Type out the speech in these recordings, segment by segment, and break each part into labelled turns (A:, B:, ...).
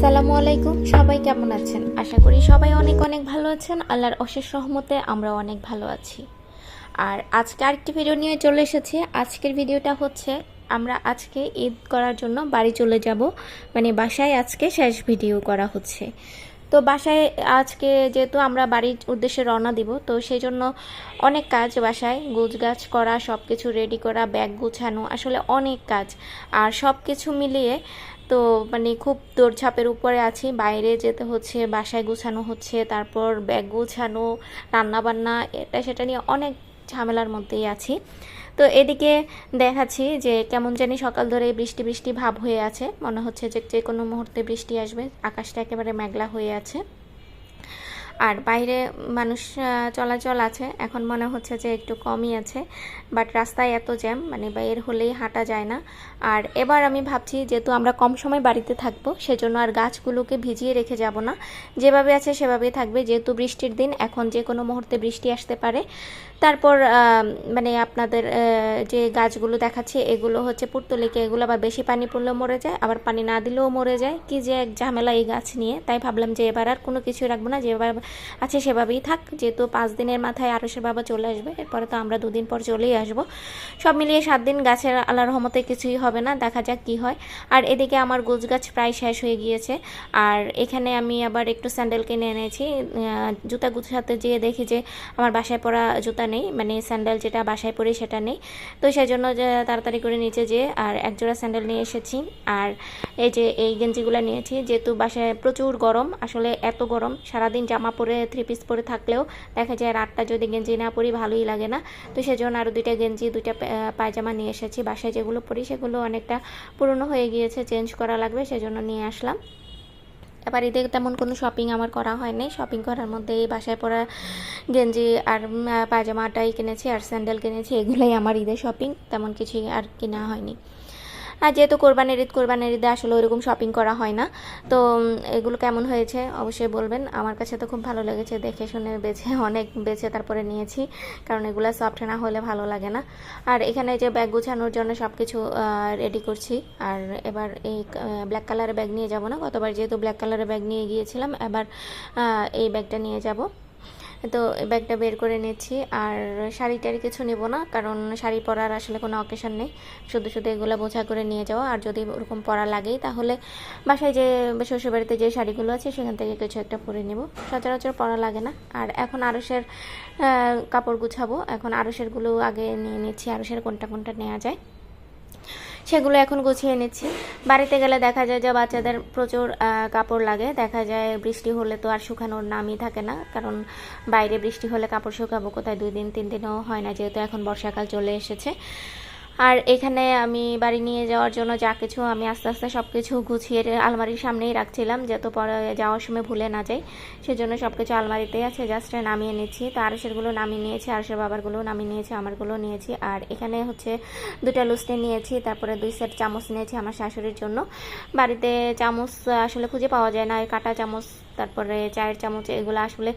A: আসসালামু আলাইকুম। সবাই কেমন আছেন? আশা করি সবাই অনেক অনেক ভালো আছেন। আল্লাহর অশেষ রহমতে আমরা অনেক ভালো আছি। আর আজকে আরেকটি ভিডিও নিয়ে চলে এসেছি। আজকের ভিডিওটা হচ্ছে, আমরা আজকে ঈদ করার জন্য বাড়ি চলে যাব। মানে বাসায় আজকে শেষ ভিডিও করা হচ্ছে। তো বাসায় আজকে যেহেতু আমরা বাড়ির উদ্দেশ্যে রওনা দিব, তো সেই জন্য অনেক কাজ বাসায়। গুছ গাছ করা সব কিছু রেডি করা ব্যাগ গুছানো, আসলে অনেক কাজ। আর সব কিছু মিলিয়ে তো মানে খুব দৌড়ঝাঁপের উপরে আছি। বাইরে যেতে হচ্ছে, বাসায় গুছানো হচ্ছে, তারপর ব্যাগ গুছানো, রান্নাবান্না, এটা সেটা নিয়ে অনেক ঝামেলার মধ্যেই আছি। তো এদিকে দেখাচ্ছি যে কেমন জানি সকাল ধরে বৃষ্টি বৃষ্টি ভাব হয়ে আছে। মনে হচ্ছে যে যে কোনো মুহূর্তে বৃষ্টি আসবে, আকাশটা একেবারে মেঘলা হয়ে আছে। আর বাইরে মানুষ চলাচল আছে। এখন মনে হচ্ছে যে একটু কমই আছে বাট রাস্তায় এত জ্যাম মানে বাইরে হলেই হাঁটা যায় না। আর এবার আমি ভাবছি, যেহেতু আমরা কম সময় বাড়িতে থাকব, সেজন্য আর গাছগুলোকে ভিজিয়ে রেখে যাব না। যেভাবে আছে সেভাবেই থাকবে, যেহেতু বৃষ্টির দিন, এখন যে কোনো মুহূর্তে বৃষ্টি আসতে পারে। তারপর মানে আপনাদের যে গাছগুলো দেখাচ্ছে, এগুলো হচ্ছে পুর্তলিকে এগুলো আবার বেশি পানি পড়লেও মরে যায়, আবার পানি না দিলেও মরে যায়। কি যে এক ঝামেলা এই গাছ নিয়ে। তাই ভাবলাম যে এবার আর কোনো কিছু রাখব না, যেভাবে আছে সেভাবেই থাক। যেহেতু পাঁচ দিনের মাথায় আরসের বাবা চলে আসবে, এরপরে তো আমরা দুদিন পর চলেই আসব। সব মিলিয়ে সাত দিন গাছের আল্লাহ রহমতে কিছুই হবে না, দেখা যাক কি হয়। আর এদিকে আমার গোছ গাছ প্রায় শেষ হয়ে গিয়েছে। আর এখানে আমি আবার একটু স্যান্ডেল কিনে এনেছি। জুতা গুছাতে যেয়ে দেখি যে আমার বাসায় পরা জুতা নেই মানে স্যান্ডেল যেটা বাসায় পরি সেটা নেই। তো সেই জন্য যে তাড়াতাড়ি করে নিচে যেয়ে আর এক জোড়া স্যান্ডেল নিয়ে এসেছি। আর এই যে এই গেঞ্জিগুলো নিয়েছি, যেহেতু বাসায় প্রচুর গরম, আসলে এত গরম, সারাদিন জামা পরে থ্রি পিস পরে থাকলেও দেখা যায় রাতটা যদি গেঞ্জি না পরি ভালোই লাগে না। তো সেজন্য আরও দুইটা গেঞ্জি, দুইটা পায়জামা নিয়ে এসেছি। বাসায় যেগুলো পরি সেগুলো অনেকটা পুরনো হয়ে গিয়েছে চেঞ্জ করা লাগবে, সেজন্য নিয়ে আসলাম। এবার ঈদে তেমন কোনো শপিং আমার করা হয়নি শপিং করার মধ্যে এই বাসায় পরা গেঞ্জি আর পায়জামাটাই কিনেছি আর স্যান্ডেল কিনেছি, এগুলোই আমার ঈদের শপিং তেমন কিছু আর কেনা হয়নি। আর যেহেতু কোরবানির ঈদ, কোরবানির ঈদে আসলে ওইরকম শপিং করা হয় না। তো এগুলো কেমন হয়েছে অবশ্যই বলবেন। আমার কাছে তো খুব ভালো লেগেছে, দেখে শুনে বেছে, অনেক বেছে তারপরে নিয়েছি। কারণ এগুলো সফট না হলে ভালো লাগে না। আর এখানে যে ব্যাগ গুছানোর জন্য সব কিছু রেডি করছি। আর এবার এই ব্ল্যাক কালারের ব্যাগ নিয়ে যাব না। গতবার যেহেতু ব্ল্যাক কালারের ব্যাগ নিয়ে গিয়েছিলাম, এবার এই ব্যাগটা নিয়ে যাব। তো ব্যাগটা বের করে নিচ্ছি আর শাড়ি টাড়ি কিছু নেব না, কারণ শাড়ি পরার আসলে কোনো অকেশন নেই। শুধু শুধু এগুলো বোঝা করে নিয়ে যাওয়া। আর যদি ওরকম পরা লাগেই, তাহলে বাসায় যে শ্বশুরবাড়িতে যে শাড়িগুলো আছে, সেখান থেকে কিছু একটা পরে নেব। সচরাচর পরা লাগে না। আর এখন আরসের কাপড় গুছাবো। এখন আরসেরগুলো আগে নিয়ে নিচ্ছি। আরসের কোনটা কোনটা নেওয়া যায়। সেগুলো এখন গুছিয়ে নিচ্ছি। বাড়িতে গেলে দেখা যায় যে বাচ্চাদের প্রচুর কাপড় লাগে। দেখা যায় বৃষ্টি হলে তো আর শুকানোর নামই থাকে না। কারণ বাইরে বৃষ্টি হলে কাপড় শুকাবো, কোথায় দুই দিন, তিন দিনও হয় না, যেহেতু এখন বর্ষাকাল চলে এসেছে। আর এখানে আমি বাড়ি নিয়ে যাওয়ার জন্য যা কিছু আমি আস্তে আস্তে সব কিছু গুছিয়ে আলমারির সামনেই রাখছিলাম যাতে পরে যাওয়ার সময় ভুলে না যাই। সেজন্য সব কিছু আলমারিতেই আছে জাস্ট নামিয়ে নিচ্ছি। তো আরসেরগুলো নামিয়ে নিয়েছি আরসের বাবারগুলো নামিয়ে নিয়েছি আমারগুলো নিয়েছি। আর এখানে হচ্ছে দুটা লুচি নিয়েছি, তারপরে দুই সেট চামচ নিয়েছি আমার শাশুড়ির জন্য। বাড়িতে চামচ আসলে খুঁজে পাওয়া যায় না কাটা চামচ, তারপরে চায়ের চামচ, এগুলো আসলে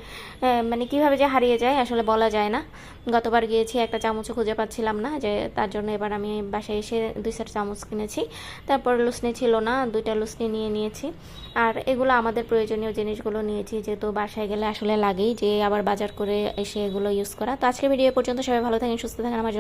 A: মানে কীভাবে যে হারিয়ে যায় আসলে বলা যায় না। গতবার গিয়েছি একটা চামচও খুঁজে পাচ্ছিলাম না, যে তার জন্য এবার আমি বাসায় এসে দুই সেট চামচ কিনেছি। তারপর লুসনি ছিল না, দুইটা লুসনি নিয়ে নিয়েছি। আর এগুলো আমাদের প্রয়োজনীয় জিনিসগুলো নিয়েছি, যেহেতু বাসায় গেলে আসলে লাগেই যে আবার বাজার করে এসে এগুলো ইউজ করা। তো আজকে ভিডিও পর্যন্ত সবাই ভালো থাকেন, সুস্থ থাকেন, আমার